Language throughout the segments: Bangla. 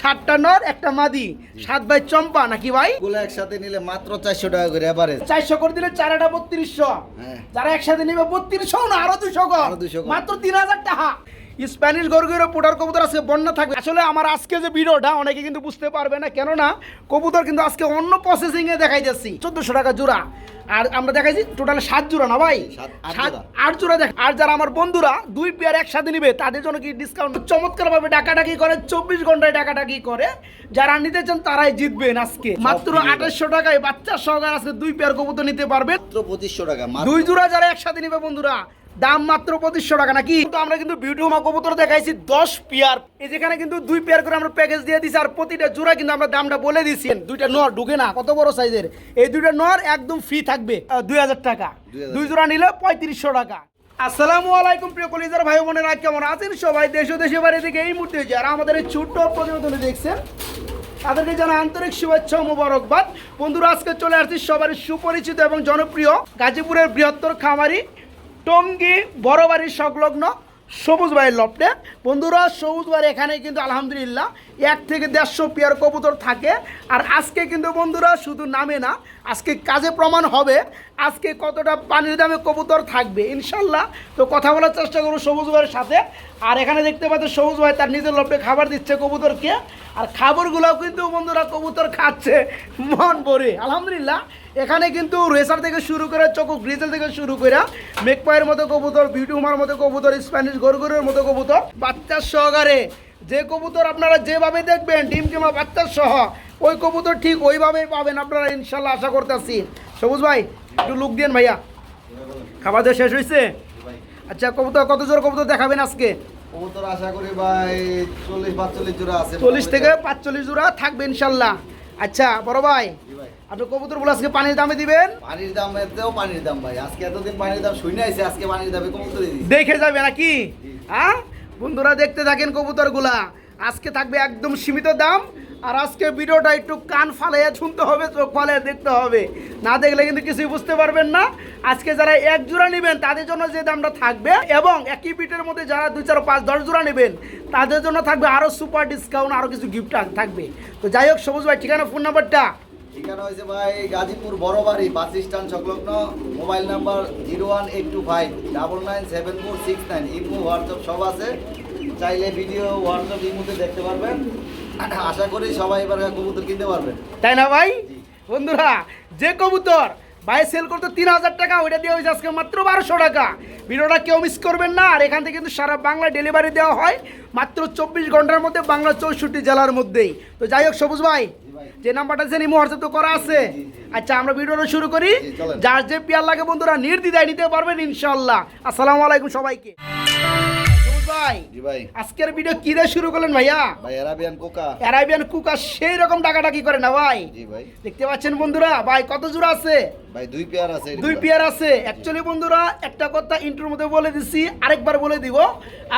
সাতটা নর একটা মাদি। সাত ভাই চম্পা নাকি ভাই? গুলো একসাথে নিলে মাত্র চারশো টাকা করে এবারে চারশো করে দিলে চারটা বত্রিশশো। হ্যাঁ। যারা একসাথে নেবে বত্রিশশো না আরও দুশো কম আরও 200 মাত্র তিন হাজার টাকা। স্প্যানিশ গরগুলো পোটার কবুতর আজকে বন্যা থাকবে। আসলে আমার আজকে যে ভিডিওটা অনেকে কিন্তু বুঝতে পারবে না কেননা কবুতর কিন্তু আজকে অন্য প্রসেসিং এ দেখাই যাচ্ছি চোদ্দশো টাকা জোড়া। আর আমরা দেখাইছি টোটাল সাত জোড়া না ভাই? সাত- আট জোড়া। দেখ আর যারা আমার বন্ধুরা দুই পেয়ার একসাথে নিবে তাদের জন্য কি ডিসকাউন্ট চমৎকার ভাবে ডাকাডাকি করে চব্বিশ ঘন্টায় ডাকাডাকি করে। যারা নিতে চান তারাই জিতবেন আজকে। মাত্র আঠাশশো টাকায় বাচ্চা সহকারে আজকে দুই পেয়ার কবুতর নিতে পারবে পঁচিশশো টাকা। দুই জোড়া যারা একসাথে নিবে বন্ধুরা দাম মাত্র পঁচিশশো টাকা নাকি? কিন্তু আমরা কিন্তু বিউটি হোমা কবুতর দেখাইছি দশ পেয়ার। এই যেখানে কিন্তু দুই পেয়ার করে আমরা প্যাকেজ দিয়ে দিছি আর প্রতিটা জোড়া কিন্তু আমরা দামটা বলে দিছি। দুইটা নর ঢুকে না কত বড় সাইজের? এই দুইটা নর একদম ফ্রি থাকবে দুই হাজার টাকা। দুই জোড়া নিলে পঁয়ত্রিশশো টাকা। আসসালামু আলাইকুম প্রিয় কলিজার ভাই বোনেরা কেমন আছেন সবাই? দেশ ও দেশের বাইরে থেকে এই মুহূর্তে যারা আমাদের এই ছোট্ট প্রতিবেদনে দেখছেন তাদেরকে জানা আন্তরিক শুভেচ্ছা ও মোবারকবাদ। বন্ধুরা আজকে চলে আসছি সবার সুপরিচিত এবং জনপ্রিয় গাজীপুরের বৃহত্তর খামারি টঙ্গী বড়বাড়ির সংলগ্ন সবুজ ভাইয়ের লপটে বন্ধুরা, সবুজ ভাইয়ের এখানে কিন্তু আলহামদুলিল্লাহ এক থেকে দেড়শো পেয়ার কবুতর থাকে। আর আজকে কিন্তু বন্ধুরা শুধু নামে না আজকে কাজে প্রমাণ হবে, আজকে কতটা পানির দামে কবুতর থাকবে, ইনশাল্লাহ। তো কথা বলার চেষ্টা করব সবুজ ভাইয়ের সাথে। আর এখানে দেখতে পাচ্ছেন সবুজ ভাই তার নিজের লপটে খাবার দিচ্ছে কবুতরকে। আর খাবারগুলোও কিন্তু বন্ধুরা কবুতর খাচ্ছে। মন ভরে, আলহামদুলিল্লাহ। এখানে কিন্তু রেসার থেকে শুরু করে চকো গ্রিজেল থেকে শুরু করে মেকপায়ের মতো কবুতর, বিউটি হুমার মতো কবুতর, স্প্যানিশ গরগরের মতো কবুতর বাচ্চার সহকারে। যে কবুতর আপনারা যেভাবে দেখবেন, ডিম কিংবা বাচ্চার সহ ওই কবুতর ঠিক ওইভাবেই পাবেন আপনারা ইনশাল্লাহ আশা করতেছি। সবুজ ভাই একটু লুক দিন ভাইয়া। খাবার দাওয়া শেষ হয়েছে আচ্ছা কবুতর কত জোর কবুতর দেখাবেন আজকে? কবুতর আশা করি ভাই চল্লিশ পাঁচচল্লিশ জোড়া আছে। চল্লিশ থেকে পাঁচচল্লিশ জোড়া থাকবে ইনশাল্লাহ। আচ্ছা বড় ভাই। আপনি কবুতরগুলো আজকে পানির দামে দিবেন? পানির দাম এতেও পানির দাম ভাই। আজকে এতদিন পানির দাম শুনে আইছে আজকে পানির দামে কবুতর দেখে যাবে নাকি? হ্যাঁ? বন্ধুরা দেখতে থাকেন কবুতরগুলা। আজকে থাকবে একদম সীমিত দাম। আর আজকে ভিডিওটা একটু কান ফালাইয়া শুনতে হবে, চোখ ফালাইয়া দেখতে হবে। না দেখলে কিন্তু কিছুই বুঝতে পারবেন না। আজকে যারা এক জোড়া নেবেন, তাদের জন্য যে দামটা থাকবে এবং একই বিটের মধ্যে যারা দুই, চার, পাঁচ, দশ জোড়া নেবেন, তাদের জন্য থাকবে আরও সুপার ডিসকাউন্ট আরও কিছু গিফট থাকবে। তো যাই হোক, সবুজ ভাই, ঠিকানা ফোন নাম্বারটা ঠিকানা হয়েছে ভাই গাজীপুর বড়বাড়ি, বাস স্ট্যান্ড সংলগ্ন, mobile number zero one eight two five, double nine seven four six nine. Imo, WhatsApp সব আছে। চাইলে ভিডিও, হোয়াটসঅ্যাপ ইমোতে দেখতে পারবেন। আশা করি সবাই এবার কবুতর কিনতে পারবেন তাই না ভাই? বন্ধুরা যে কবুতর ভাই সেল করতে তিন হাজার টাকা ওইটা দেওয়া হয়েছে আজকে মাত্র বারোশো টাকা। ভিডিওটা কেউ মিস করবেন না আর এখান থেকে কিন্তু সারা বাংলা ডেলিভারি দেওয়া হয় মাত্র চব্বিশ ঘণ্টার মধ্যে বাংলা চৌষট্টি জেলার মধ্যেই। তো যাই হোক সবুজ ভাই। যে নাম্বারটা আছে নিমো হোয়াটসঅ্যাপ তো করা আছে। আচ্ছা আমরা ভিডিওটা শুরু করি। যার যে পিয়ার লাগে বন্ধুরা নির্দ্বিধায় নিতে পারবেন ইনশাল্লাহ আসসালামু আলাইকুম সবাইকে। ভাই। জি ভাই। আজকের ভিডিও কি দিয়ে শুরু করলেন ভাইয়া? ভাই অ্যারাবিয়ান কুকা অ্যারাবিয়ান কুকার সেই রকম ডাকাডাকি করে না ভাই? জি ভাই। দেখতে পাচ্ছেন বন্ধুরা ভাই কত জোড়া আছে? ভাই দুই পেয়ার আছে দুই পেয়ার আছে। অ্যাকচুয়ালি বন্ধুরা একটা কথা মধ্যে বলে দিছি আরেকবার বলে দিব।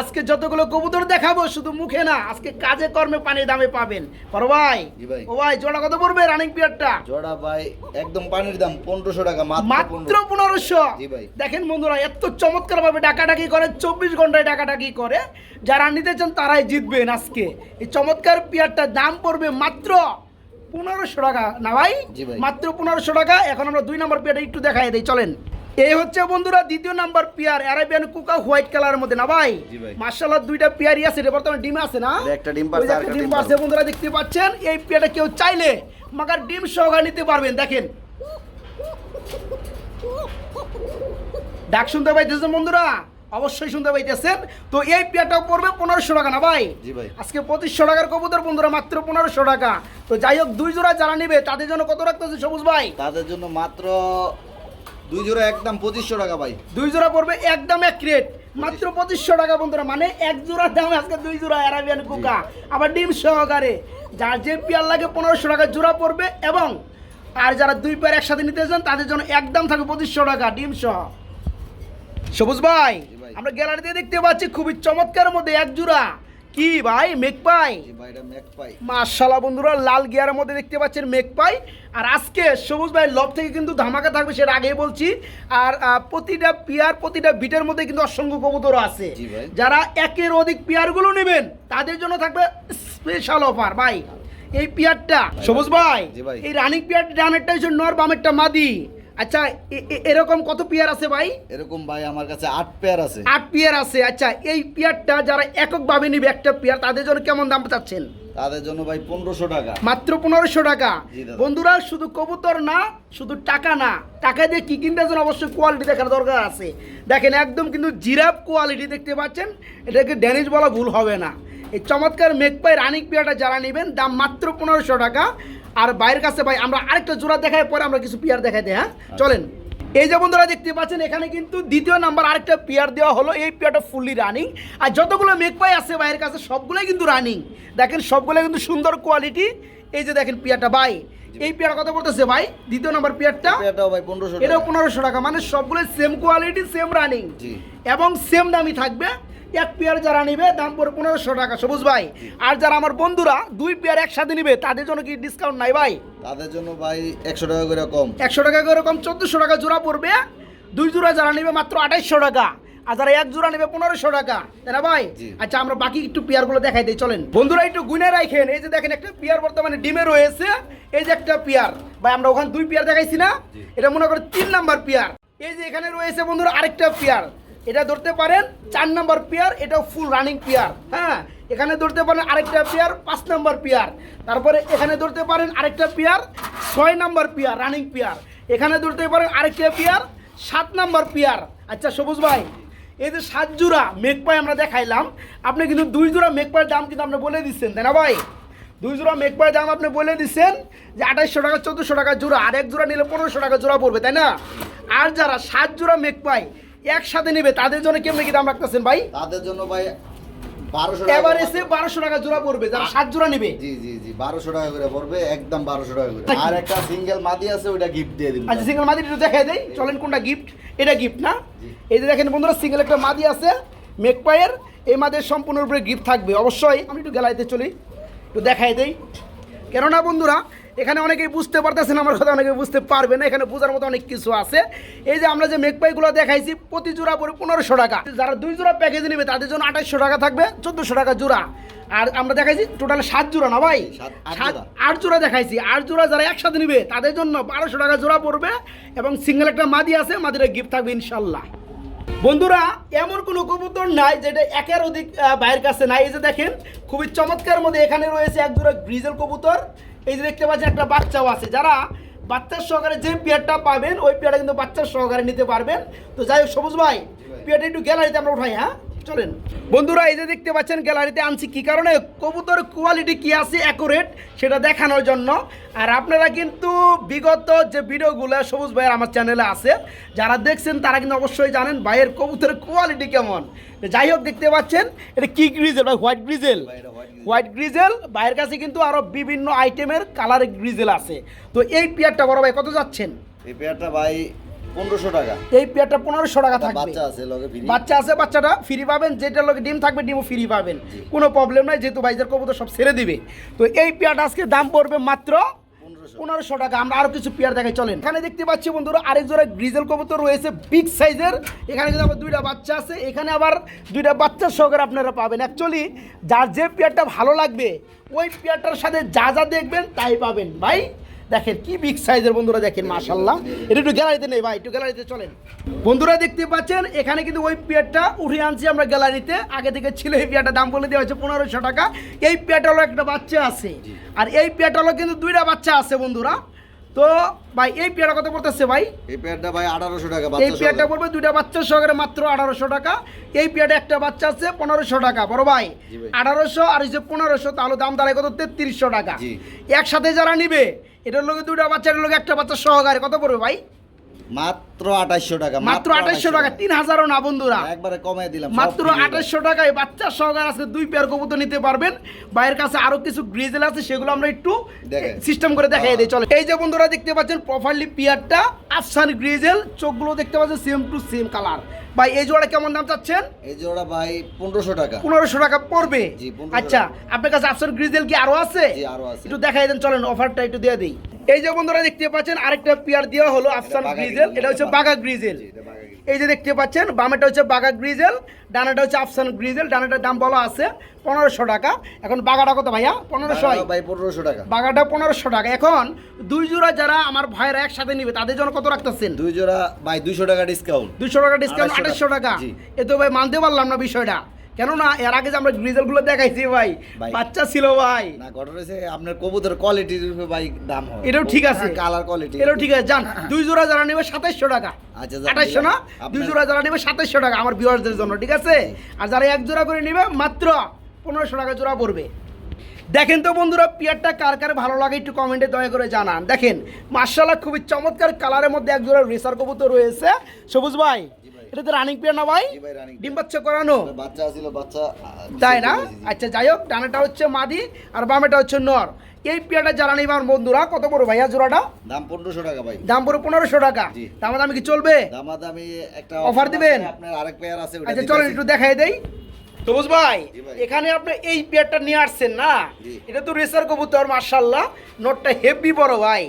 আজকে যতগুলো কবুতর দেখাবো শুধু মুখে না আজকে কাজে কর্মে পানির দামে পাবেন। বড় ভাই। ও ভাই জোড়া কত পড়বে রানিং পেয়ারটা জোড়া ভাই একদম পানির দাম পনেরোশো টাকা মাত্র মাত্র 1500 পনেরোশো। জি ভাই। দেখেন বন্ধুরা এত চমৎকার ভাবে ডাকাডাকি করে চব্বিশ ঘন্টায় ডাকাডাকি করে। যারা নিতে চান তারাই জিতবেন আজকে। এই চমৎকার পেয়ারটার দাম পড়বে মাত্র পনেরোশো টাকা। না ভাই? মাত্র পনেরোশো টাকা। এখন আমরা দুই নম্বর পেয়ারটা একটু দেখাই দিই চলেন। এই হচ্ছে বন্ধুরা দ্বিতীয় নাম্বার পেয়ার অ্যারাবিয়ান কুকা হোয়াইট কালারের মধ্যে না ভাই। মার্শাল্লাহ দুইটা পেয়ারই আছে বর্তমানে ডিম আছে না? একটা ডিম পারছে ডিম পারছে বন্ধুরা দেখতে পাচ্ছেন? এই পেয়ারটা কেউ চাইলে মাগার ডিম সহকারে নিতে পারবেন দেখেন। ডাক শুনতে পাইতেছেন বন্ধুরা? অবশ্যই শুনতে পাইতেছেন। তো এই পেয়ারটাও পড়বে পনেরোশো টাকা না ভাই? ভাই। আজকে পঁচিশশো টাকার কবুতর বন্ধুরা মাত্র পনেরোশো টাকা। তো যাই হোক দুই জোড়া যারা নিবে তাদের জন্য কত রাখতেছে সবুজ ভাই? তাদের জন্য মাত্র দুই জোড়া একদম পঁচিশশো টাকা ভাই। দুই জোড়া পড়বে একদম এক রেট মাত্র পঁচিশশো টাকা বন্ধুরা মানে এক জোড়ার দাম আজকে দুই জোড়া অ্যারাবিয়ান কুকা। আবার ডিম সহকারে। যার যে পেয়ার লাগে পনেরোশো টাকা জোড়া পড়বে এবং আর যারা দুই পেয়ার একসাথে নিতে চান তাদের জন্য একদম থাকবে পঁচিশশো টাকা ডিম সহ। সবুজ ভাই। আমরা গ্যালারিতে দেখতে পাচ্ছি খুবই চমৎকার মধ্যে এক জোড়া। কি ভাই মেঘ পাই? জি ভাই এটা ম্যাক পাই। মাশাল্লাহ বন্ধুরা লাল গিয়ারের মধ্যে দেখতে পাচ্ছেন মেঘ পাই। আর আজকে সবুজ ভাই লব থেকে কিন্তু ধামাকা থাকবে সেটা আগেই বলছি। আর প্রতিটা পিয়ার প্রতিটা বিটের মধ্যে কিন্তু অসংখ্য কবুতর আছে। যারা একের অধিক পিয়ারগুলো নেবেন তাদের জন্য থাকবে স্পেশাল অফার ভাই। এই পিয়ারটা সবুজ ভাই। এই রানিং পিয়ার ডানেরটা হচ্ছে নর বামেরটা মাদি। আচ্ছা এরকম কত পিয়ার আছে ভাই? এরকম ভাই আমার কাছে আট পেয়ার আছে। আট পিয়ার আছে আচ্ছা এই পিয়ারটা যারা এককভাবে নিবে একটা পিয়ার তাদের জন্য কেমন দাম চাচ্ছেন? তাদের জন্য ভাই পনেরোশো টাকা। মাত্র পনেরোশো টাকা। বন্ধুরা শুধু কবুতর না শুধু টাকা না টাকা দিয়ে কি কিনতে যেন অবশ্যই কোয়ালিটি দেখার দরকার আছে। দেখেন একদম কিন্তু জিরাফ কোয়ালিটি দেখতে পাচ্ছেন এটাকে ড্যানিশ বলা ভুল হবে না। এই চমৎকার মেঘপাই রানিক পিয়ারটা যারা নেবেন দাম মাত্র পনেরোশো টাকা। আর বাইরের কাছে ভাই আমরা আরেকটা জোড়া দেখাই পরে আমরা কিছু পিয়ার দেখাই দিই হ্যাঁ? চলেন। এই যে বন্ধুরা দেখতে পাচ্ছেন এখানে কিন্তু দ্বিতীয় নাম্বার আরেকটা পিয়ার দেওয়া হলো। এই পিয়ারটা ফুললি রানিং আর যতগুলো মেঘপাই আছে বাইরের কাছে সবগুলোই কিন্তু রানিং দেখেন সবগুলো কিন্তু সুন্দর কোয়ালিটি এই যে দেখেন পিয়ারটা ভাই এই পিয়ার কত বলতেছে ভাই? দ্বিতীয় নাম্বার পিয়ারটা ভাই পনেরোশো এটাও টাকা। মানে সবগুলো সেম কোয়ালিটি সেম রানিং জি। এবং সেম দামই থাকবে। এক পেয়ার যারা নিবে দাম পড়ে পনেরোশো টাকা। সবুজ ভাই আর যারা আমার বন্ধুরা দুই পেয়ার একসাথে নিবে তাদের জন্য কি ডিসকাউন্ট নাই ভাই? তাদের জন্য ভাই একশো টাকা করে কম। একশো টাকা করে এরকম চোদ্দোশো টাকা জোড়া পড়বে। দুই জোড়া যারা নিবে মাত্র আঠাইশশো টাকা আর যারা এক জোড়া নেবে পনেরোশো টাকা। তাই না ভাই? আচ্ছা আমরা বাকি একটু পেয়ারগুলো দেখাই দিই চলেন। বন্ধুরা একটু গুনে রাখেন। এই যে দেখেন একটা পেয়ার বর্তমানে ডিমে রয়েছে। এই যে একটা পেয়ার। ভাই আমরা ওখানে দুই পেয়ার দেখাইছি না? এটা মনে করো তিন নাম্বার পেয়ার। এই যে এখানে রয়েছে বন্ধুরা আরেকটা পেয়ার। এটা ধরতে পারেন চার নাম্বার পেয়ার, এটাও ফুল রানিং পেয়ার হ্যাঁ? এখানে ধরতে পারেন আরেকটা পেয়ার, পাঁচ নাম্বার পেয়ার। তারপরে এখানে ধরতে পারেন আরেকটা পেয়ার, ছয় নাম্বার পেয়ার রানিং পেয়ার। এখানে ধরতে পারেন আরেকটা পেয়ার, সাত নাম্বার পেয়ার। আচ্ছা সবুজ ভাই, এই যে সাত জোড়া মেঘপাই আমরা দেখাইলাম, আপনি কিন্তু দুই জোড়া মেঘপাইয়ের দাম কিন্তু আপনি বলে দিচ্ছেন, তাই না ভাই? দুই জোড়া মেঘপাইয়ের দাম আপনি বলে দিচ্ছেন যে আঠাইশশো টাকা, চোদ্দোশো টাকা জোড়া, আর এক জোড়া নিলে পনেরোশো টাকা জোড়া পড়বে, তাই না? আর যারা সাত জোড়া মেঘপাই একসাথে নেবে তাদের জন্য কেমনি কি দাম রাখতেছেন ভাই? তাদের জন্য ভাই বারোশো বারোশো টাকা জোড়া পড়বে যারা সাত জোড়া নেবে। জি জি জি বারোশো টাকা করে পড়বে একদম বারোশো টাকা করে। আর একটা সিঙ্গেল মাদি আছে গিফট দিয়ে দিন আচ্ছা সিঙ্গেল মাদি একটু দেখাই দেই। চলেন কোনটা গিফট এটা গিফট না? এই যে দেখেন বন্ধুরা সিঙ্গেল একটা মাদি আছে মেকপায়ের এই মাদের সম্পূর্ণ উপরে গিফট থাকবে অবশ্যই। আমি একটু গেলাইতে চলি একটু দেখাই দেই। কেননা বন্ধুরা এখানে অনেকেই বুঝতে পারতেছেন আমার কথা অনেকে বুঝতে পারবে না এখানে বোঝার মতো অনেক কিছু আছে। এই যে আমরা যে মেকপাইগুলো দেখাইছি প্রতি জোড়া পরে পনেরোশো টাকা। যারা দুই জোড়া প্যাকেজ নেবে তাদের জন্য আঠাশশো টাকা থাকবে চোদ্দোশো টাকা জোড়া। আর আমরা দেখাইছি টোটাল সাত জোড়া না ভাই? সাত- আট জোড়া। দেখাইছি। আট জোড়া যারা একসাথে নিবে তাদের জন্য বারোশো টাকা জোড়া পড়বে এবং সিঙ্গেল একটা মাদি আছে মাদিরা গিফট থাকবে ইনশাল্লাহ। বন্ধুরা এমন কোনো কবুতর নাই যেটা একের অধিক ভাইয়ের কাছে নাই। এই যে দেখেন খুবই চমৎকার মধ্যে এখানে রয়েছে এক জোড়া গ্রিজেল কবুতর। এই যে দেখতে পাচ্ছেন একটা বাচ্চাও আছে। যারা বাচ্চার সহকারে যে পেয়ারটা পাবেন, ওই পেয়ারটা কিন্তু বাচ্চার সহকারে নিতে পারবেন। তো যাই হোক, সবুজ ভাই, পেয়ারটা একটু গ্যালারিতে আমরা উঠাই হ্যাঁ? চলেন। বন্ধুরা, এই যে দেখতে পাচ্ছেন, গ্যালারিতে আনছি কি কারণে? কবুতর কোয়ালিটি কি আছে অ্যাকুরেট সেটা দেখানোর জন্য। আর আপনারা কিন্তু বিগত যে ভিডিওগুলো, সবুজ ভাইয়ের আমার চ্যানেলে আছে, যারা দেখছেন, তারা কিন্তু অবশ্যই জানেন ভাইয়ের কবুতরের কোয়ালিটি কেমন। যাই হোক, দেখতে পাচ্ছেন, এটা কি গ্রিজেল ভাই? হোয়াইট গ্রিজেল হোয়াইট গ্রিজেল বাইরের কাছে কিন্তু আরও বিভিন্ন আইটেমের কালার গ্রিজেল আছে। তো এই পেয়ারটা বড় ভাই কত যাচ্ছেন? এই পেয়ারটা ভাই পনেরোশো টাকা। এই পেয়ারটা পনেরোশো টাকা থাকবে। বাচ্চা আছে লগে বাচ্চা আছে বাচ্চাটা ফ্রি পাবেন যেটা লোকে ডিম থাকবে ডিমও ফ্রি পাবেন। কোনো প্রবলেম নাই যেহেতু ভাইজার কবুতর সব ছেড়ে দিবে। তো এই পেয়ারটা আজকে দাম পড়বে মাত্র পনেরোশো। টাকা। আমরা আরও কিছু পেয়ার দেখাই, চলেন। এখানে দেখতে পাচ্ছি বন্ধুরা, আরেক জোড়া গ্রিজেল কবুতর রয়েছে, বিগ সাইজের। এখানে কিন্তু আবার দুইটা বাচ্চা আছে। এখানে আবার দুইটা বাচ্চার সহকারে আপনারা পাবেন। অ্যাকচুয়ালি যার যে পেয়ারটা ভালো লাগবে, ওই পেয়ারটার সাথে যা যা দেখবেন তাই পাবেন। ভাই দেখেন কি বিগ সাইজের বন্ধুরা দেখেন মাশাল্লাহ এটা একটু গ্যালারিতে নেই ভাই একটু গ্যালারিতে চলেন। বন্ধুরা দেখতে পাচ্ছেন এখানে কিন্তু ওই পেয়ারটা উঠে আনছি আমরা গ্যালারিতে আগে থেকে ছিল এই পেয়ারটা দাম বলে দেওয়া হয়েছে পনেরোশো টাকা। এই পেয়ারটা হলো একটা বাচ্চা আছে। আর এই পেয়ারটা হলো কিন্তু দুইটা বাচ্চা আছে বন্ধুরা। তো ভাই এই পেয়ারটা কত পড়তেছে ভাই? এই পেয়ারটা ভাই আঠারোশো টাকা এই বাচ্চা পেয়ারটা পড়বে দুইটা বাচ্চার সহকারে মাত্র আঠারোশো টাকা। এই পেয়ারটা একটা বাচ্চা আছে পনেরোশো টাকা। বড় ভাই আঠারোশো আর হচ্ছে পনেরোশো তাহলে দাম দাঁড়ায় কত? তেত্রিশশো টাকা। একসাথে যারা নিবে এটার লোকে দুটো বাচ্চা এটার লোকে একটা বাচ্চা সহকারে। কত পড়বে ভাই? মাত্র আঠাশশো টাকা মাত্র আঠাশশো টাকা তিন হাজারও না বন্ধুরা। একবারে কমাই দিলাম মাত্র আঠাশশো টাকায় বাচ্চা সহকার আছে দুই পেয়ার কবুতর নিতে পারবেন। বাইরের কাছে আরও কিছু গ্রিজেল আছে সেগুলো আমরা একটু। সিস্টেম করে দেখাই দিই। চলো এই যে বন্ধুরা দেখতে পাচ্ছেন প্রপারলি পিয়ারটা আফসান গ্রিজেল চোখগুলো দেখতে পাচ্ছেন সেম টু সেম কালার ভাই এই জোড়া কেমন দাম চাচ্ছেন? এই জোড়া ভাই পনেরোশো টাকা। পনেরোশো টাকা পড়বে? আচ্ছা আপনার কাছে আফসান গ্রিজেল কি আরও আছে? আরও আছে। একটু দেখাই দেন চলেন অফারটা একটু দিয়ে দিই। এই যে বন্ধুরা দেখতে পাচ্ছেন আরেকটা পিয়ার দেওয়া হলো আফসান গ্রিজেল এটা হচ্ছে বাঘা গ্রিজেল। এই যে দেখতে পাচ্ছেন বামেটা হচ্ছে বাঘা গ্রিজেল ডানাটা হচ্ছে আফসান গ্রিজেল ডানাটার দাম বলা আছে পনেরোশো টাকা। এখন বাঘাটা কত ভাইয়া? পনেরোশো ভাই পনেরোশো টাকা। বাঘাটা পনেরোশো টাকা। এখন দুই জোড়া যারা আমার ভাইয়েরা একসাথে নিবে তাদের জন্য কত রাখতেছেন? দুই জোড়া ভাই দুইশো টাকা ডিসকাউন্ট দুইশো টাকা ডিসকাউন্ট 2800 আঠাশশো টাকা। এ তো ভাই মানতে পারলাম না বিষয়টা। কেননা এর আগে যে আমরা গ্রিজেলগুলো দেখাইছি ভাই। বাচ্চা ছিল ভাই। না ঘটনা হচ্ছে আপনার কবুতর কোয়ালিটির উপরে ভাই দাম হয় এটাও ঠিক আছে। কালার কোয়ালিটি এটাও ঠিক আছে। জান দুই জোড়া যারা নেবে সাতাইশশো টাকা। আচ্ছা, আঠাইশশো না? দুই জোড়া যারা নেবে সাতাইশশো টাকা আমার ভিউয়ার্সদের জন্য ঠিক আছে? আর যারা এক জোড়া করে নেবে মাত্র পনেরোশো টাকা জোড়া পড়বে। দেখেন তো বন্ধুরা পিয়ারটা কার কার ভালো লাগে একটু কমেন্টে দয়া করে জানান। দেখেন মার্শাল্লাহ খুবই চমৎকার কালারের মধ্যে এক জোড়া রেসার কবুতর রয়েছে। সবুজ ভাই। এটা তো রানিং পিয়ার না ভাই? ডিম বাচ্চা করানো। বাচ্চা ছিল বাচ্চা। তাই না। আচ্ছা যাই হোক ডানাটা হচ্ছে মাদি আর বামেটা হচ্ছে নর। এই পেয়ারটা যারা আমার বন্ধুরা কত বড় ভাইয়া জোড়াটা? দাম পনেরোশো টাকা ভাই। দাম পড়ে পনেরোশো টাকা। দাম দামি কি চলবে? দামা দামি একটা Offer দিবেন? আপনার আরেক পেয়ার আছে আচ্ছা চলেন একটু দেখাই দেই। সবুজ ভাই এখানে আপনি এই পেয়ারটা নিয়ে আসছেন না? এটা তো রেসার কবুতর মার্শাল্লাহ নোটটা হেভি বড় ভাই।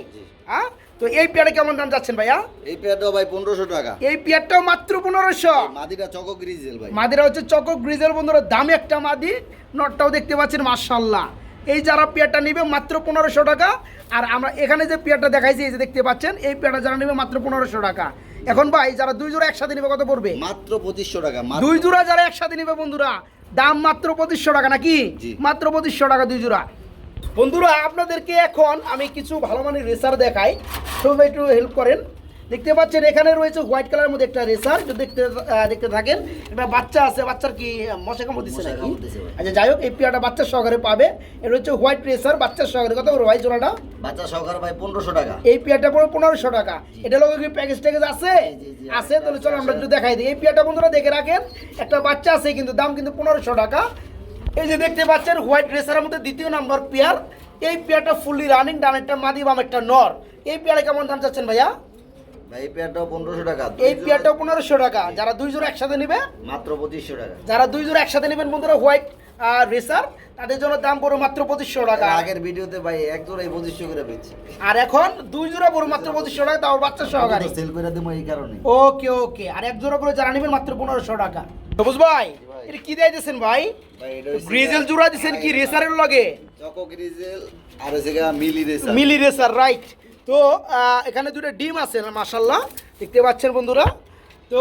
হ্যাঁ? তো এই পেয়ারে কেমন দাম যাচ্ছেন ভাইয়া? এই পেয়ারটাও ভাই পনেরোশো টাকা। এই পেয়ারটাও মাত্র পনেরোশো। মাদিটা চকো গ্রিজেল ভাই। মাদিরা হচ্ছে চকক গ্রিজেল বন্ধুরা দামি একটা মাদি। নটটাও দেখতে পাচ্ছেন মার্শাল্লাহ এই যারা পেয়ারটা নেবে মাত্র পনেরোশো টাকা। আর আমরা এখানে যে পেয়ারটা দেখাইছি এই যে দেখতে পাচ্ছেন এই পেয়ারটা যারা নেবে মাত্র পনেরোশো টাকা। এখন ভাই যারা দুই জোড়া একসাথে নেবে কত পড়বে? মাত্র পঁচিশশো টাকা দুই জোড়া যারা একসাথে নেবে বন্ধুরা দাম মাত্র পঁচিশশো টাকা নাকি? মাত্র পঁচিশশো টাকা দুই জোড়া। বন্ধুরা আপনাদেরকে এখন আমি কিছু ভালো মানের রেসার দেখাই। ভাই একটু হেল্প করেন। দেখতে পাচ্ছেন এখানে রয়েছে হোয়াইট কালারের মধ্যে একটা রেসার দেখতে দেখতে থাকেন। একটা বাচ্চা আছে বাচ্চার কি মশা কামড় দিচ্ছে নাকি। আচ্ছা যাই হোক এই পিয়াটা বাচ্চার সহকারে পাবে। এটা হচ্ছে হোয়াইট রেসার বাচ্চার সহকারে। কত করে ভাই জোড়াটা? বাচ্চা সহকারে ভাই পনেরোশো টাকা। এই পিয়াটা পড়ে পনেরোশো টাকা। এটা লোক কি প্যাকেজ ট্যাকেজ আছে? আছে? তাহলে চলো আমরা একটু দেখাই দিই। এই পিয়াটা বন্ধুরা দেখে রাখেন। একটা বাচ্চা আছে কিন্তু দাম কিন্তু পনেরোশো টাকা। এই যে দেখতে পাচ্ছেন হোয়াইট রেসারের মধ্যে দ্বিতীয় নাম্বার পেয়ার। এই পেয়ারটা ফুললি রানিং ডান একটা মাদি বাম একটা নর। এই পেয়ারে কেমন দাম চাচ্ছেন ভাইয়া? ভাই এই পেয়ারটাও পনেরোশো টাকা এই পেয়ারটাও পনেরোশো টাকা। যারা দুই জোড়া একসাথে নেবে মাত্র পঁচিশশো টাকা। যারা দুই জোড়া একসাথে নেবেন বন্ধুরা হোয়াইট রেসার তাদের জন্য দাম পড়বে মাত্র পঁচিশশো টাকা। আগের ভিডিওতে ভাই এক জোড়াই পঁচিশশো করে পেয়েছি আর এখন দুই জোড়া পড়বে মাত্র পঁচিশশো টাকা তাও বাচ্চা সহকারে। সেল করে দেবো এই কারণে ওকে ওকে। আর এক জোড়া করে যারা নেবেন মাত্র পনেরোশো টাকা। সবুজ ভাই। এটা কি দিয়ে দিয়েছেন ভাই? গ্রিজেল জোড়া দিয়েছেন কি রেসারের লগে? চকো গ্রিজেল আর হচ্ছে milli racer milli racer right তো আহ, এখানে দুটো ডিম আছে মাশাল্লাহ দেখতে পাচ্ছেন বন্ধুরা তো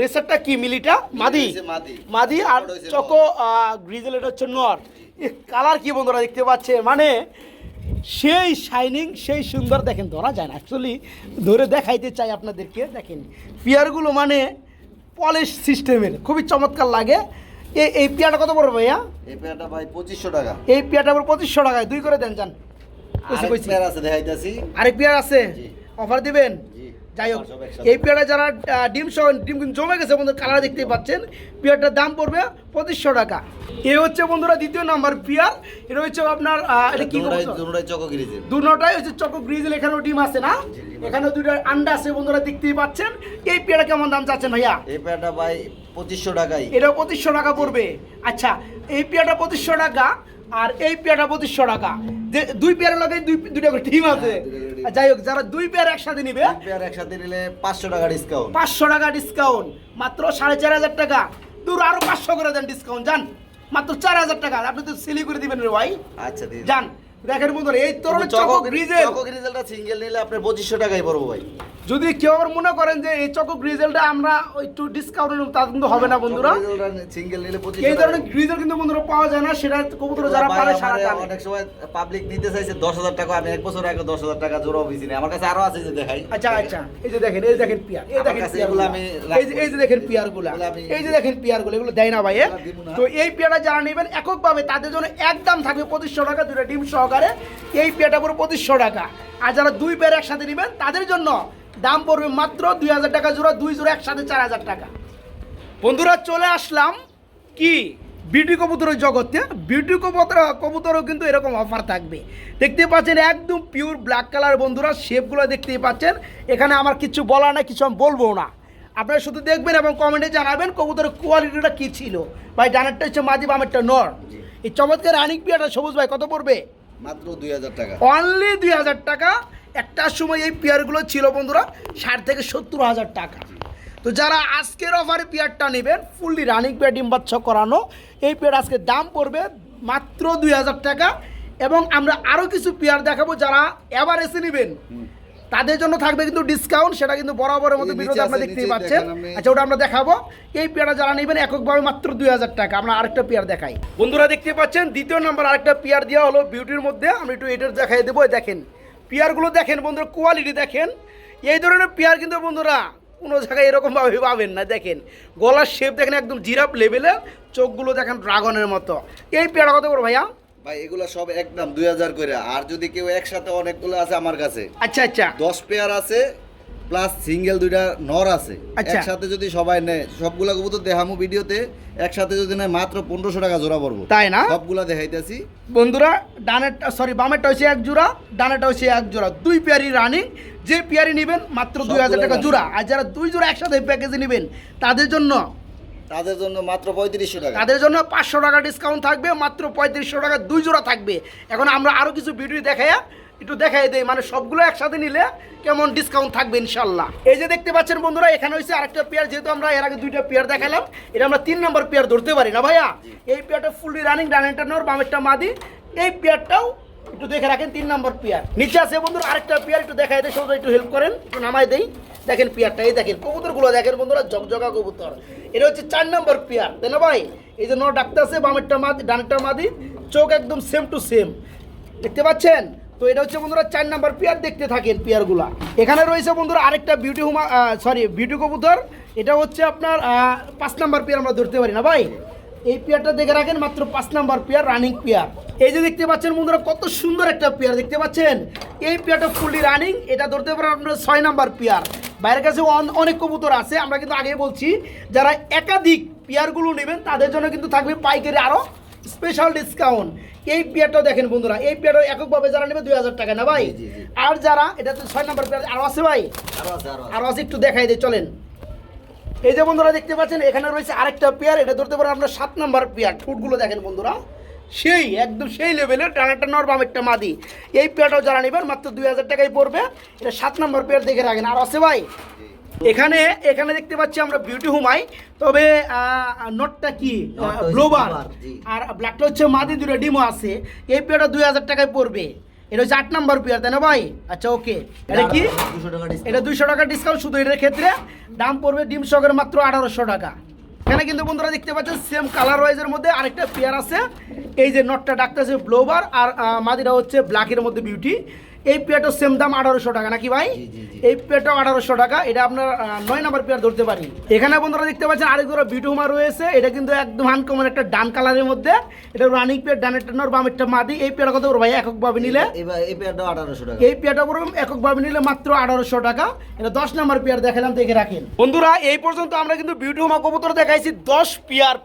রেসারটা কি মিলিটা? মাদি? মাদি। আর চকো গ্রিজেল এটা হচ্ছে নর। কালার কি বন্ধুরা দেখতে পাচ্ছে মানে সেই শাইনিং সেই সুন্দর দেখেন ধরা যায় না। অ্যাকচুয়ালি ধরে দেখাইতে চাই আপনাদেরকে দেখেন। পিয়ারগুলো মানে পলিশ সিস্টেমের খুবই চমৎকার লাগে। এই এই পিয়ারটা কত বড় ভাইয়া? এই পেয়ারটা ভাই পঁচিশশো টাকা। এই পিয়ারটা আবার পঁচিশশো টাকায়। দুই করে দেন যান। আরেক। পেয়ার আছে দেখাইতাছি। আরেক পেয়ার আছে? অফার দিবেন? যাই হোক। এই পেয়ারটা যারা ডিম সহ ডিম কিন্তু জমে গেছে বন্ধু কালার দেখতেই পাচ্ছেন। পেয়ারটার দাম পড়বে পঁচিশশো টাকা। এ হচ্ছে বন্ধুরা দ্বিতীয় নাম্বার পেয়ার। এটা হচ্ছে আপনার এটা কি দুটাই হচ্ছে চকো গ্রিজেল এখানেও ডিম আছে না? এখানে দুটো আন্ডা আছে বন্ধুরা দেখতেই পাচ্ছেন। এই পেয়ারটা কেমন দাম চাচ্ছেন ভাইয়া? এই পেয়ারটা ভাই পঁচিশশো টাকাই। এটাও পঁচিশশো টাকা পড়বে। আচ্ছা এই পেয়ারটা পঁচিশশো টাকা। আর এই পেয়ারটা পঁচিশশো টাকা। যে দুই পেয়ারের লগে দুই দুইটা করে টিম আছে। যাই হোক যারা দুই পেয়ার একসাথে নিবে পেয়ার একসাথে নিলে পাঁচশো টাকা ডিসকাউন্ট পাঁচশো টাকা ডিসকাউন্ট মাত্র সাড়ে চার হাজার টাকা। দূর আরও পাঁচশো করে দেন ডিসকাউন্ট যান। মাত্র চার হাজার টাকা। আপনি তো সিলি করে দিবেন রে ভাই। আচ্ছা যান। দেখেন বন্ধুরা এই তোর চকো চকো গ্রিজেল গ্রিজেলটা সিঙ্গেল নিলে পঁচিশশো টাকাই পড়ব ভাই। যদি কেউ মনে করেন যে এই গ্রিজেলটা আমরা একটু ডিসকাউন্ট তা কিন্তু হবে না বন্ধুরা। সিঙ্গেল নিলে এই ধরনের গ্রিজেল কিন্তু বন্ধুরা পাওয়া যায় না সেটা কবুতর যারা পারে সারা টানে। অনেক সময় পাবলিক নিতে চাইছে দশ হাজার টাকা আমি এক বছর আগে দশ হাজার টাকা জোড়া অফিসে নেই। আমার কাছে আরও আছে যে দেখাই। আচ্ছা আচ্ছা এই যে দেখেন এই দেখেন পিয়ার এই দেখেন কাছে পিয়ার এগুলো আমি এই যে দেখেন পিয়ারগুলা এগুলো আমি- এই যে দেখেন পিয়ারগুলো এগুলো দেয় না ভাই। তো এই পেয়ারটা যারা নেবেন এককভাবে তাদের জন্য একদম থাকবে পঁচিশশো টাকা দুটো ডিম সহকারে এই পেয়ারটা পুরো পঁচিশশো টাকা। আর যারা দুই পেয়ার একসাথে নেবেন, তাদের জন্য দাম পড়বে মাত্র দুই হাজার টাকা জোড়া, দুই জোড়া একসাথে চার হাজার টাকা। বন্ধুরা, চলে আসলাম কি? বিউটি কবুতরের জগতে। বিউটি কবুতর কবুতরও কিন্তু এরকম অফার থাকবে। দেখতে পাচ্ছেন একদম পিওর ব্ল্যাক কালার বন্ধুরা শেপগুলো দেখতেই পাচ্ছেন। এখানে আমার কিছু বলা না কিছু আমি বলব না। আপনারা শুধু দেখবেন এবং কমেন্টে জানাবেন কবুতরের কোয়ালিটিটা কী ছিল। ভাই, ডানেরটা হচ্ছে মাঝি বামেরটা নর। এই চমৎকার রানিক পিয়াটা সবুজ ভাই, কত পড়বে? মাত্র দুই হাজার টাকা। অনলি দুই হাজার টাকা। একটার সময় এই পেয়ারগুলো ছিল বন্ধুরা ষাট থেকে সত্তর হাজার টাকা। তো যারা আজকের অফারে পেয়ারটা নেবেন ফুললি রানিং পেয়ার ডিম বাচ্চা করানো এই পেয়ার আজকে দাম পড়বে মাত্র দুই হাজার টাকা। এবং আমরা আরও কিছু পেয়ার দেখাবো যারা এবার এসে নেবেন। তাদের জন্য থাকবে কিন্তু ডিসকাউন্ট সেটা কিন্তু বরাবরের মতো ভিডিওতে আপনারা দেখতেই পাচ্ছেন। আচ্ছা ওটা আমরা দেখাবো। এই পেয়ারটা যারা নেবেন এককভাবে মাত্র দুই হাজার টাকা। আমরা আরেকটা পেয়ার দেখাই। বন্ধুরা দেখতে পাচ্ছেন দ্বিতীয় নাম্বার আরেকটা পেয়ার দেওয়া হলো বিউটির মধ্যে। আমি একটু এটার দেখাই দেবো দেখেন। পেয়ারগুলো দেখেন বন্ধুরা কোয়ালিটি দেখেন। এই ধরনের পেয়ার কিন্তু বন্ধুরা কোনো জায়গায় এরকমভাবে পাবেন না দেখেন। গলার শেপ দেখেন একদম জিরাপ লেভেলের চোখগুলো দেখেন ড্রাগনের মতো। এই পেয়ারটা কত করে ভাইয়া? ভাই এগুলো সব একদম দুই হাজার করে আর যদি কেউ একসাথে অনেকগুলো আছে আমার কাছে। আচ্ছা আচ্ছা। দশ পেয়ার আছে প্লাস সিঙ্গেল দুইটা নর আছে। আচ্ছা। একসাথে যদি সবাই নেয় সবগুলা কবুতর দেখামু ভিডিওতে একসাথে যদি নেয় মাত্র পনেরোশো টাকা জোড়া পড়ব। তাই না? সবগুলা দেখাইতেছি। বন্ধুরা ডানেরটা সরি বামেরটা হচ্ছে এক জোড়া ডানেরটা হচ্ছে এক জোড়া। দুই পেয়ারি রানিং। যে পেয়ারি নেবেন মাত্র দুই হাজার টাকা জোড়া। আর যারা দুই জোড়া একসাথে প্যাকেজে নেবেন তাদের জন্য তাদের জন্য মাত্র পঁয়ত্রিশশো টাকা। তাদের জন্য পাঁচশো টাকা ডিসকাউন্ট থাকবে, মাত্র পঁয়ত্রিশশো টাকা দুই জোড়া থাকবে। এখন আমরা আরও কিছু ভিডিও দেখাই একটু দেখাই দেই মানে সবগুলো একসাথে নিলে কেমন ডিসকাউন্ট থাকবে ইনশাল্লাহ। এই যে দেখতে পাচ্ছেন বন্ধুরা, এখানে হচ্ছে আরেকটা পেয়ার যেহেতু আমরা এর আগে দুইটা পেয়ার দেখালাম, এটা আমরা তিন নম্বর পেয়ার ধরতে পারি না ভাইয়া? এই পেয়ারটা ফুললি রানিং ডানেরটা নর বামেরটা মাদি। এই পেয়ারটাও একটু দেখে রাখেন, তিন নম্বর পেয়ার। নিচে আছে বন্ধুরা আরেকটা পেয়ার, একটু দেখাই দেয় সবাই একটু হেল্প করেন, একটু নামাই দেই। দেখেন পেয়ারটা, এই দেখেন, কবুতরগুলো দেখেন বন্ধুরা জগজগা কবুতর। এটা হচ্ছে চার নম্বর পেয়ার, তাই না ভাই? এই যে নর ডাক্তার আছে, বামেরটা মাদি, ডানেরটা মাদি, চোখ একদম সেম টু সেম দেখতে পাচ্ছেন? তো এটা হচ্ছে বন্ধুরা চার নাম্বার পেয়ার, দেখতে থাকেন পেয়ারগুলা। এখানে রয়েছে বন্ধুরা আরেকটা বিউটি হুমা সরি বিউটি কবুতর। এটা হচ্ছে আপনার পাঁচ নাম্বার পেয়ার আমরা ধরতে পারি না ভাই? এই পেয়ারটা দেখে রাখেন মাত্র পাঁচ নাম্বার পেয়ার রানিং পেয়ার। এই যে দেখতে পাচ্ছেন বন্ধুরা কত সুন্দর একটা পেয়ার দেখতে পাচ্ছেন? এই পেয়ারটা ফুললি রানিং এটা ধরতে পারেন আপনারা ছয় নাম্বার পেয়ার। বাইরের কাছে অনেক কবুতর আছে আমরা কিন্তু আগে বলছি যারা একাধিক পেয়ারগুলো নেবেন তাদের জন্য কিন্তু থাকবে পাইকারি আরও স্পেশাল ডিসকাউন্ট এই পেয়ারটাও দেখেন বন্ধুরা এই পেয়ারটা এককভাবে যারা নেবে দুই হাজার টাকা না ভাই। আর যারা এটা তো ছয় নম্বর পেয়ার আরও আছে ভাই? আরও আরও আরও আছে একটু দেখাই দিয়ে চলেন। এই যে বন্ধুরা দেখতে পাচ্ছেন এখানে রয়েছে আরেকটা পেয়ার এটা ধরতে পারেন আপনার সাত নম্বর পেয়ার ঠুটগুলো দেখেন বন্ধুরা। সেই একদম সেই লেভেলের টানাটা নর একটা মাদি। এই পেয়ারটাও যারা নেবেন মাত্র দুই হাজার টাকায় পড়বে। এটা সাত নম্বর পেয়ার দেখে রাখেন। আর আছে ভাই এখানে এখানে দেখতে পাচ্ছি আমরা বিউটি হুমাই তবে নটটা কি? ব্লোবার। আর ব্ল্যাকটা হচ্ছে মাদি দুটো ডিমও আছে। এই পেয়ারটা দুই হাজার টাকায় পড়বে। এটা হচ্ছে আট নাম্বার পেয়ার তাই না ভাই? আচ্ছা ওকে এটা কি? 200 টাকা discount। এটা দুইশো টাকা ডিসকাউন্ট শুধু এটার ক্ষেত্রে। দাম পড়বে ডিম শকের মাত্র আঠারোশো টাকা। এখানে কিন্তু বন্ধুরা দেখতে পাচ্ছেন সেম কালার ওয়াইজের মধ্যে আরেকটা পেয়ার আছে। এই যে নটটা ডাকতেছে ব্লোবার আর মাদিটা মাদিরা হচ্ছে ব্ল্যাকের মধ্যে বিউটি এই পেয়ারটাও সেম দাম আঠারোশো টাকা নাকি ভাই। এই পেয়ারটাও আঠারোশো টাকা এটা আপনার নয় নাম্বার পেয়ার ধরতে পারি। এখানে বন্ধুরা দেখতে পাচ্ছেন আরেক ধরো বিউটি হুমা রয়েছে এটা কিন্তু একদম আনকমন একটা ডান কালারের মধ্যে। এটা রানিং পেয়ার ডানের টানোর বামেরটা মাদি। এই পেয়ার কত করব ভাই? এককভাবে নিলে? এই পেয়ারটাও আঠারোশো টাকা। এই পেয়ারটা পুরো এককভাবে নিলে মাত্র আঠারোশো টাকা। এটা দশ নাম্বার পেয়ার দেখালাম দেখে রাখেন। বন্ধুরা এই পর্যন্ত আমরা কিন্তু বিউটি হোমা কবুতর দেখাইছি দশ পেয়ার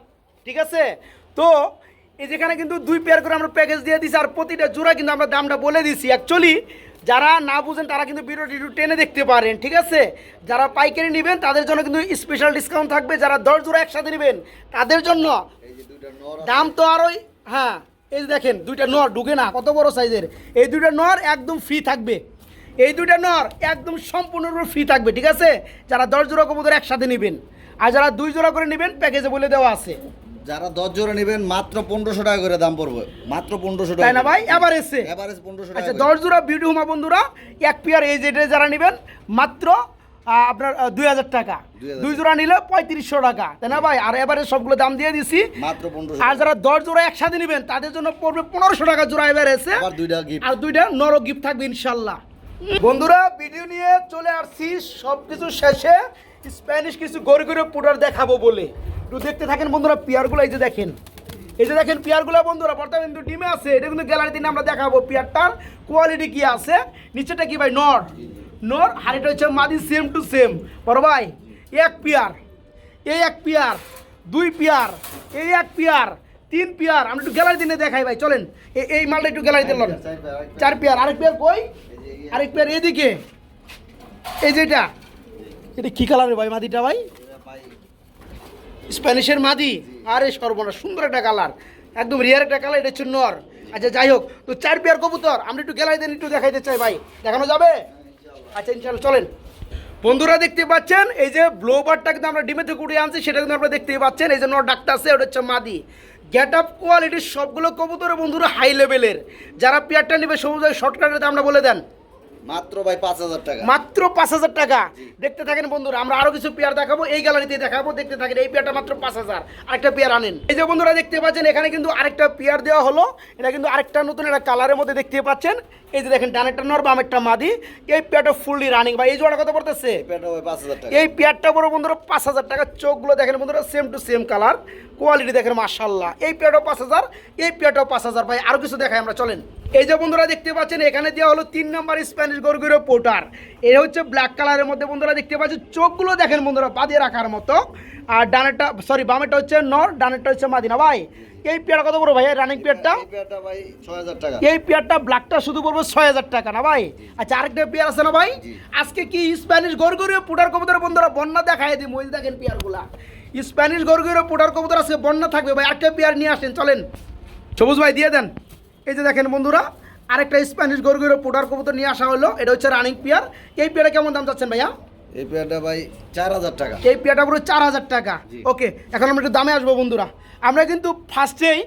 ঠিক আছে? তো এই যেখানে কিন্তু দুই পেয়ার করে আমরা প্যাকেজ দিয়ে দিছি আর প্রতিটা জোড়া কিন্তু আমরা দামটা বলে দিছি। অ্যাকচুয়ালি যারা না বুঝেন তারা কিন্তু ভিডিওটি একটু টেনে দেখতে পারেন, ঠিক আছে? যারা পাইকারি নেবেন, তাদের জন্য কিন্তু স্পেশাল ডিসকাউন্ট থাকবে। যারা দশ জোড়া একসাথে নেবেন, তাদের জন্য দাম তো আরোই হ্যাঁ এই দেখেন, দুইটা নর, ঢুকে না, কত বড় সাইজের এই দুইটা নর একদম ফ্রি থাকবে। এই দুইটা নর একদম সম্পূর্ণরূপে ফ্রি থাকবে, ঠিক আছে? যারা দশ জোড়া কবুতর একসাথে নেবেন, আর যারা দুই জোড়া করে নেবেন প্যাকেজে বলে দেওয়া আছে। যারা দশ জোড়া নেবেন মাত্র পনেরোশো টাকা করে দাম পড়বে। মাত্র পনেরোশো টাকা না ভাই? এবার এসে এভারেজ পনেরোশো টাকা আচ্ছা দশ জোড়া বিউটি হুমা বন্ধুরা এক পেয়ার এই জেটে যারা নেবেন মাত্র আপনার দুই হাজার টাকা। দুই জোড়া নিলে পঁয়ত্রিশশো টাকা। তাই না ভাই? আর এবারে সবগুলো দাম দিয়ে দিছি। মাত্র পনেরোশো আর যারা দশ জোড়া একসাথে নেবেন তাদের জন্য পড়বে পনেরোশো টাকা জোড়া এবার এসে আবার দুইটা গিফট আর দুইটা নর গিফট থাকবে ইনশাল্লাহ। বন্ধুরা ভিডিও নিয়ে চলে আসছি। সব কিছু শেষে। স্প্যানিশ কিছু গড়ে গড়ে পুটার দেখাবো বলে। একটু দেখতে থাকেন বন্ধুরা পিয়ারগুলো এই যে দেখেন। এই যে দেখেন পিয়ারগুলো বন্ধুরা বর্তমানে কিন্তু ডিমে আছে এটা কিন্তু গ্যালারি দিনে আমরা দেখাবো পিয়ারটার কোয়ালিটি কি আছে। নিচেটা কি ভাই? নট নর আর এটা হচ্ছে মাদি সেম টু সেম বড় ভাই এক পেয়ার এই এক পেয়ার দুই পেয়ার এই এক পেয়ার তিন পেয়ার। আমি একটু গ্যালারি দিনে দেখাই ভাই চলেন। এই মালটা একটু গ্যালারি দিলাম চার পেয়ার আরেক পেয়ার কই? আরেক পেয়ার এদিকে। এই যেটা এটা কি কালারের ভাই মাদিটা ভাই? স্প্যানিশের মাদি? আরে সর্বনাশ, সুন্দর একটা কালার। একদম রিয়ার একটা কালার, এটা হচ্ছে নর। আচ্ছা যাই হোক, তো চার পেয়ার কবুতর, আমরা একটু গেলাই দেন, একটু দেখাইতে চাই ভাই। দেখানো যাবে? আচ্ছা ইনশাল্লাহ চলেন। বন্ধুরা দেখতে পাচ্ছেন, এই যে ব্লোবারটা কিন্তু আমরা ডিমে থেকে আনছি, সেটা কিন্তু আপনারা দেখতেই পাচ্ছেন। এই যে নর ডাক্তার আছে, ওটা হচ্ছে মাদি। গেট আপ কোয়ালিটির সবগুলো কবুতরের বন্ধুরা হাই লেভেলের যারা পেয়ারটা নেবে, সবুজ শর্টকাটের আমরা বলে দেন। মাত্র ভাই পাঁচ হাজার টাকা। মাত্র পাঁচ হাজার টাকা। দেখতে থাকেন বন্ধুরা আমরা আরও কিছু পেয়ার দেখাবো এই গ্যালারিতে দেখাবো। দেখতে থাকেন এই পেয়ারটা মাত্র পাঁচ হাজার। আরেকটা পেয়ার আনেন। এই যে বন্ধুরা দেখতে পাচ্ছেন এখানে কিন্তু আরেকটা পেয়ার দেওয়া হলো। এটা কিন্তু আরেকটা নতুন একটা কালারের মধ্যে দেখতে পাচ্ছেন। এই যে দেখেন ডানেরটা নর বামেরটা মাদি। এই পেয়ারটা ফুললি রানিং বা এই জোড়া কত পড়তেছে? এই পেয়ারটা ভাই পাঁচ হাজার টাকা। এই পেয়ারটা বড় বন্ধুরা পাঁচ হাজার টাকা। চোখগুলো দেখেন বন্ধুরা same to same colour quality দেখেন মার্শাল্লাহ এই পেয়ারটাও পাঁচ হাজার এই পেয়ারটাও পাঁচ হাজার। ভাই আরও কিছু দেখাই আমরা চলেন। এই যে বন্ধুরা দেখতে পাচ্ছেন এখানে দেওয়া হলো তিন নাম্বার স্প্যানিশ গরগুরো পোটার। এটা হচ্ছে ব্ল্যাক কালারের মধ্যে বন্ধুরা দেখতে পাচ্ছেন চোখগুলো দেখেন বন্ধুরা বাঁধিয়ে রাখার মতো। আর ডানেরটা সরি বামেরটা হচ্ছে নর ডানেরটা হচ্ছে মাদিনা। ভাই এই পেয়ারটা কত বড় ভাই রানিং পেয়ারটা? এই পেয়ারটা ব্ল্যাকটা শুধু পড়ব ছয় হাজার টাকা না ভাই? আচ্ছা আরেকটা পেয়ার আছে না ভাই? আজকে কি স্প্যানিশ গরগরীয় পুটার কবুতর বন্ধুরা বন্যা দেখায় দিই ওই দেখেন পেয়ারগুলা। স্প্যানিশ গরগরীয় পুটার কবুতর আজকে বন্যা থাকবে ভাই আরেকটা পেয়ার নিয়ে আসেন চলেন। সবুজ ভাই দিয়ে দেন। এই যে দেখেন বন্ধুরা আরেকটা স্প্যানিশ গরগরীয় পুটার কবুতর নিয়ে আসা হলো এটা হচ্ছে রানিং পেয়ার এই পেয়ারে কেমন দাম চাচ্ছেন ভাইয়া? এই পেয়ারটা ভাই চার হাজার টাকা। এই পেয়ারটা পুরো চার হাজার টাকা। ওকে এখন আমরা একটু দামে আসব বন্ধুরা। আমরা কিন্তু ফার্স্টেই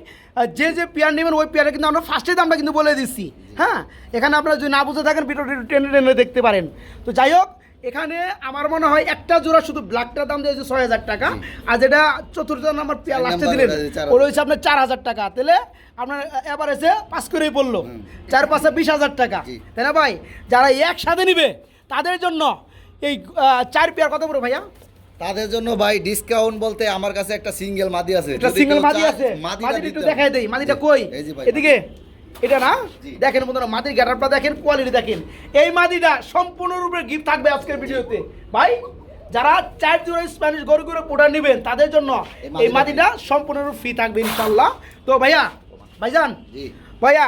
যে যে পেয়ার নেবেন ওই পেয়ারে কিন্তু আমরা ফার্স্টেই দামটা কিন্তু বলে দিচ্ছি। হ্যাঁ এখানে আপনারা যদি না বুঝে থাকেন ভিডিওটি টেনে টেনে দেখতে পারেন। তো যাই হোক এখানে আমার মনে হয় একটা জোড়া শুধু ব্ল্যাকটার দাম দিয়েছে ছয় হাজার টাকা আর যেটা চতুর্থ নাম্বার পেয়ার লাস্টে দিলেন ওটা হচ্ছে আপনার চার হাজার। টাকা। তাহলে আপনার এবার এসে পাস করেই পড়ল। চার পাঁচে বিশ হাজার টাকা তাই না ভাই? যারা একসাথে নিবে তাদের জন্য এই চার পেয়ার কত বড় ভাইয়া? তাদের জন্য ভাই ডিসকাউন্ট বলতে আমার কাছে একটা সিঙ্গেল মাদি আছে। একটা সিঙ্গেল মাদি আছে। মাদিটা একটু দেখাই দেই। মাদিটা কই? এদিকে। এটা না। দেখেন বন্ধুরা মাদির গ্যাটারটা দেখেন কোয়ালিটি দেখেন। এই মাদিটা সম্পূর্ণরূপে গিফট থাকবে আজকের ভিডিওতে। ভাই যারা চার জোড়া স্প্যানিশ গরু গরু পোড়া নেবেন তাদের জন্য এই মাদিটা সম্পূর্ণরূপে ফ্রি থাকবে ইনশাল্লাহ তো ভাইয়া ভাইজান ভাইয়া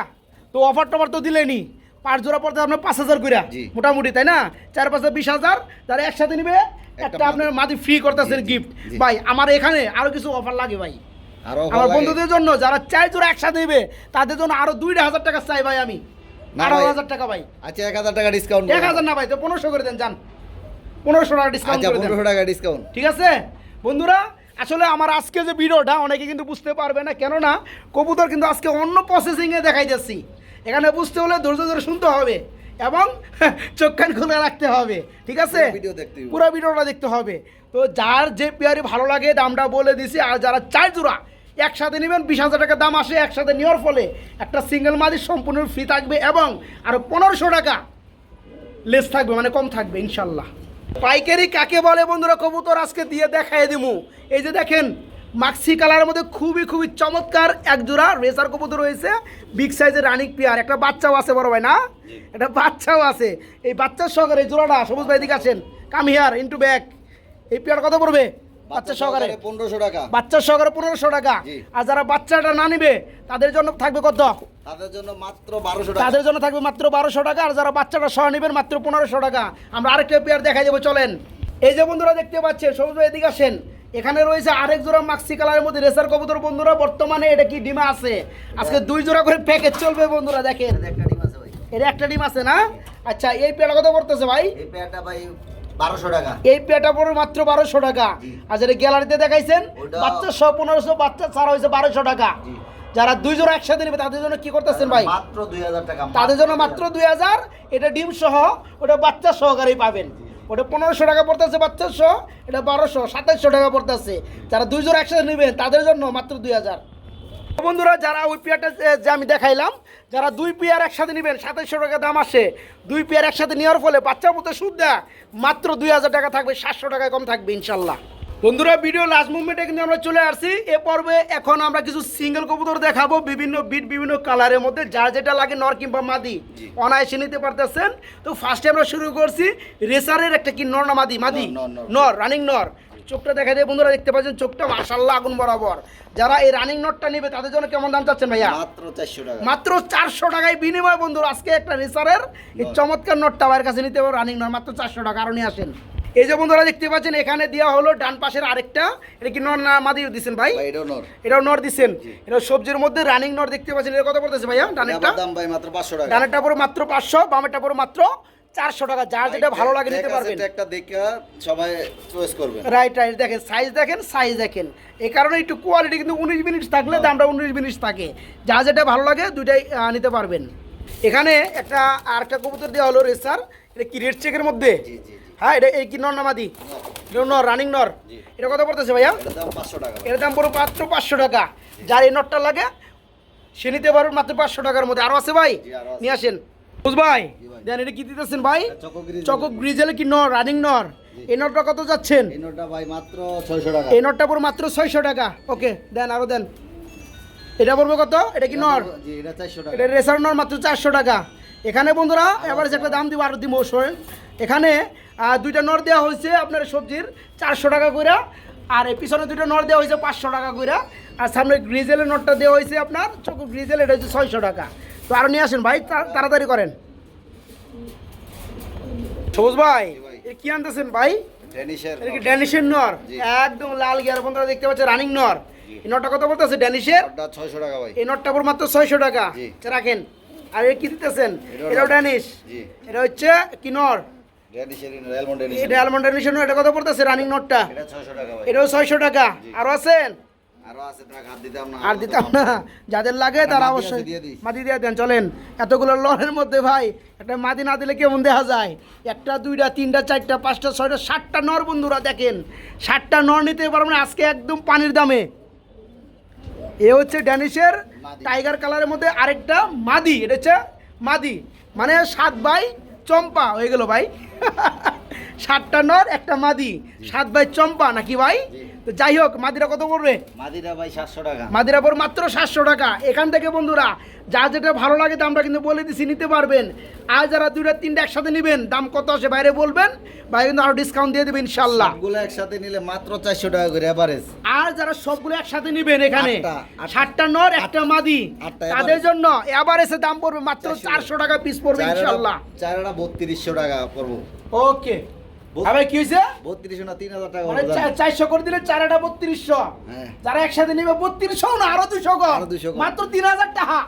তো অফার টফার তো দিলেনি। পাঁচ জোড়া পড়তে আপনার পাঁচ হাজার করে মোটামুটি তাই না? চার পাঁচ বিশ হাজার যারা একসাথে নিবে একটা আপনার মাদি ফ্রি করতেছেন গিফট ভাই আমার এখানে আরও কিছু অফার লাগে ভাই। আমার বন্ধুদের জন্য যারা চাই জোড়া একসাথে নেবে তাদের জন্য আরও দুইটা হাজার টাকা চাই ভাই আমি। আঠারো হাজার টাকা ভাই। আচ্ছা এক হাজার টাকা ডিসকাউন্ট এক হাজার না ভাই তো পনেরোশো করে দেন যান। পনেরোশো টাকা ডিসকাউন্ট আচ্ছা পনেরোশো টাকা ডিসকাউন্ট ঠিক আছে? বন্ধুরা আসলে আমার আজকে যে ভিডিওটা অনেকে কিন্তু বুঝতে পারবে না কেননা কবুতর কিন্তু আজকে অন্য প্রসেসিংয়ে দেখাই যাচ্ছি। এখানে বুঝতে হলে ধৈর্য ধরে শুনতে হবে এবং চোখ কান খুলে রাখতে হবে। ঠিক আছে? ভিডিও দেখতে পুরো ভিডিওটা দেখতে হবে। তো যার যে পেয়ারি ভালো লাগে দামটা বলে দিছি। আর যারা চার জোড়া একসাথে নেবেন বিশ হাজার টাকা দাম আসে একসাথে নেওয়ার ফলে একটা সিঙ্গেল মাদি সম্পূর্ণ ফ্রি থাকবে এবং আরও পনেরোশো টাকা লেস থাকবে মানে কম থাকবে ইনশাল্লাহ। পাইকারি কাকে বলে বন্ধুরা? কবুতর আজকে দিয়ে দেখাই দিমু। এই যে দেখেন মাক্সি কালারের মধ্যে খুবই খুবই চমৎকার এক জোড়া রেসার কবুতর রয়েছে বিগ সাইজের রানিক পেয়ার একটা বাচ্চাও আছে বড় ভাই না? একটা বাচ্চাও আছে। এই বাচ্চার সহকারে এই জোড়াটা সবুজ ভাই দিকে আছেন কাম হিয়ার ইন্টু ব্যাক এই পেয়ার কত পড়বে? বাচ্চা সহকারে। পনেরোশো টাকা। বাচ্চা সহকারে পনেরোশো টাকা। আর যারা বাচ্চাটা না নিবে তাদের জন্য থাকবে কত? তাদের জন্য মাত্র বারোশো টাকা। তাদের জন্য থাকবে মাত্র বারোশো টাকা আর যারা বাচ্চাটা সহ নেবেন মাত্র পনেরোশো টাকা। আমরা আরেকটা পেয়ার দেখাই দেবো চলেন। এই যে বন্ধুরা দেখতে পাচ্ছেন সবুজ এদিকে আসেন। এখানে রয়েছে আরেক জোড়া মাক্সি কালারের মধ্যে রেসার কবুতর বন্ধুরা। বর্তমানে এটা কি ডিমা আছে? আজকে দুই জোড়া করে প্যাকেজ চলবে বন্ধুরা দেখেন। একটা ডিম আছে ভাই। এর একটা ডিম আছে না? আচ্ছা এই পেয়ারটা কত পড়তেছে ভাই? এই পেয়ারটা ভাই বারোশো টাকা। এই পেয়ারটা পড়বে মাত্র বারোশো টাকা। আর যেটা গ্যালারিতে দেখাইছেন বাচ্চা সহ পনেরোশো বাচ্চা ছাড়া হয়েছে বারোশো টাকা। যারা দুই জোড়া একসাথে নেবে তাদের জন্য কি করতেছেন ভাই? মাত্র দুই হাজার টাকা তাদের জন্য মাত্র দুই হাজার। এটা ডিম সহ ওটা বাচ্চা সহকারেই পাবেন। ওটা পনেরোশো টাকা পড়তেছে বাচ্চা সহ এটা বারোশো সাতাইশশো টাকা পড়তেছে। যারা দুই জোড়া একসাথে নেবেন তাদের জন্য মাত্র দুই হাজার। বন্ধুরা যারা ওই পেয়ারটা যে- আমি দেখাইলাম যারা দুই পেয়ার একসাথে নেবেন সাতাইশশো টাকা দাম আসে। দুই পেয়ার একসাথে নেওয়ার ফলে বাচ্চার মতো সুদ দেয় মাত্র দুই হাজার টাকা থাকবে সাতশো টাকায় কম থাকবে ইনশাল্লাহ। বন্ধুরা ভিডিও লাস্ট মুভমেন্টে কিন্তু আমরা চলে আসছি। এ পর্বে এখন আমরা কিছু সিঙ্গেল কবুতর দেখাবো বিভিন্ন বিট বিভিন্ন কালারের মধ্যে যার যেটা লাগে নর কিংবা মাদি। অনায়াসে নিতে পারতেছেন। তো ফার্স্টে আমরা শুরু করছি রেসারের একটা কি নর না মাদি? মাদি। নর রানিং নর। চোখটা দেখা যায় বন্ধুরা দেখতে পাচ্ছেন চোখটা মাশাল্লাহ আগুন বরাবর। যারা এই রানিং নটটা নেবে তাদের জন্য কেমন দাম চাচ্ছেন ভাইয়া? মাত্র চারশো টাকা। মাত্র চারশো টাকায় বিনিময় বন্ধুরা আজকে একটা রেসারের এই চমৎকার নটটা আমার কাছে নিতে পারো রানিং নট মাত্র চারশো টাকা আরও নিয়ে আসেন। এই যে বন্ধুরা দেখতে পাচ্ছেন এখানে দেওয়া হলো ডান পাশের আরেকটা এটা কি নর না মাদি দিচ্ছেন ভাই? এটাও নর এটাও নর দিচ্ছেন এটা সবজির মধ্যে রানিং নর দেখতে পাচ্ছেন এটা কত পড়তেছে ভাইয়া? ডানেরটা? এটার দাম ভাই মাত্র পাঁচশো টাকা। ডানেরটা পড়ো মাত্র পাঁচশো বামেরটা পড়ো মাত্র চারশো টাকা যার যেটা ভালো লাগে নিতে পারবেন। একটা দেখে সবাই চয়েস করবেন। রাইট রাইট দেখেন সাইজ দেখেন সাইজ দেখেন। এই কারণে একটু কোয়ালিটি কিন্তু উনিশ মিনিট থাকলে দামটা উনিশ মিনিট থাকে। যা যেটা ভালো লাগে দুইটাই নিতে পারবেন। এখানে একটা আর একটা কবুতর দেওয়া হলো রেসার এটা কি রেড চেকের মধ্যে? হ্যাঁ এটা এই কি নর নামাদি নর। রানিং নর এটা কত পড়তেছে ভাইয়া? এর দাম পড়ো মাত্র পাঁচশো টাকা। যার এই নটটা লাগে সে নিতে পারবেন মাত্র পাঁচশো টাকার মধ্যে। আরও আছে ভাই। নিয়ে আসেন। ভাই ভাই। দেন এটা কি দিতেছেন ভাই? চকো চকক গ্রিজেল। কি নর রানিং নর? এই নটটা কত যাচ্ছেন? এই নোটটা ভাই মাত্র ছয়শো টাকা। এই নটটা পড়বে মাত্র ছয়শো টাকা। ওকে দেন আরও দেন। এটা পড়বে কত? এটা কি নর? জি এটা চারশো টাকা। এটা রেসার নর মাত্র চারশো টাকা। এখানে বন্ধুরা এবার একটা দাম দিব আরও দিব এখানে দুইটা নর দেওয়া হয়েছে আপনার সবজির চারশো টাকা করে আর এই পিছনে দুইটা নর দেওয়া হয়েছে পাঁচশো টাকা করে আর সামনে গ্রিজেলের নটটা দেওয়া হয়েছে আপনার চকু গ্রিজেল এটা হচ্ছে ছয়শো টাকা। তো আরও নিয়ে আসেন ভাই তাড়াতাড়ি করেন। সবুজ ভাই কি আনতেছেন ভাই? ড্যানিশের নর? একদম লাল গিয়ার বন্ধুরা দেখতে পাচ্ছে রানিং নর। এই নটটা কত বলতেছে ড্যানিশের ছয়শো টাকা ভাই। এই নটটা পর মাত্র ছয়শো টাকা। রাখেন। আর এ কি দিতেছেন? এটাও এটাও ড্যানিশ এটা হচ্ছে কি নর? এটা কত পড়তেছে রানিং নটটা এটাও ছয়শো টাকা। আরও আছেন? আরও দিতাম না যাদের লাগে তারা অবশ্যই মাদি দিয়ে দেন চলেন। এতগুলো লনের মধ্যে ভাই একটা মাদি না দিলে কেমন দেখা যায়? একটা দুইটা তিনটা চারটা পাঁচটা ছয়টা সাতটা নর বন্ধুরা দেখেন। সাতটা নর নিতে পারবেন আজকে একদম পানির দামে। এ হচ্ছে ড্যানিশের টাইগার কালারের মধ্যে আরেকটা মাদি এটা হচ্ছে মাদি। মানে সাত ভাই চম্পা হয়ে গেল ভাই। সাতটা নর একটা মাদি। সাত ভাই চম্পা নাকি ভাই। তো যাই হোক মাদিরা কত পড়বে? মাদিরা ভাই সাতশো টাকা। মাদিরাপুর মাত্র সাতশো টাকা। এখান থেকে বন্ধুরা যা যেটা ভালো লাগে দামটা কিন্তু বলে দিছি নিতে পারবেন। আর যারা দুইটা তিনটা একসাথে নেবেন দাম কত আসে বাইরে বলবেন বাইরে কিন্তু আরও ডিসকাউন্ট দিয়ে দেবেন ইনশাল্লাহ সবগুলো একসাথে নিলে মাত্র চারশো টাকা করে এভারেজ আর যারা সবগুলো একসাথে নেবেন এখানে। সাতটা নর একটা মাদি তাদের জন্য এসে দাম পড়বে মাত্র চারশো। টাকা পিস পড়বে ইনশাল্লাহ চারটা বত্রিশশো টাকা করব ওকে ভাই কি হয়েছে বত্রিশশো না তিন হাজার টাকা মানে চারশো করে দিলে চারটা বত্রিশশো। হ্যাো। যারা একসাথে নেবে বত্রিশশো না আরও দুশো আরও 200 মাত্র তিন হাজার টাকা।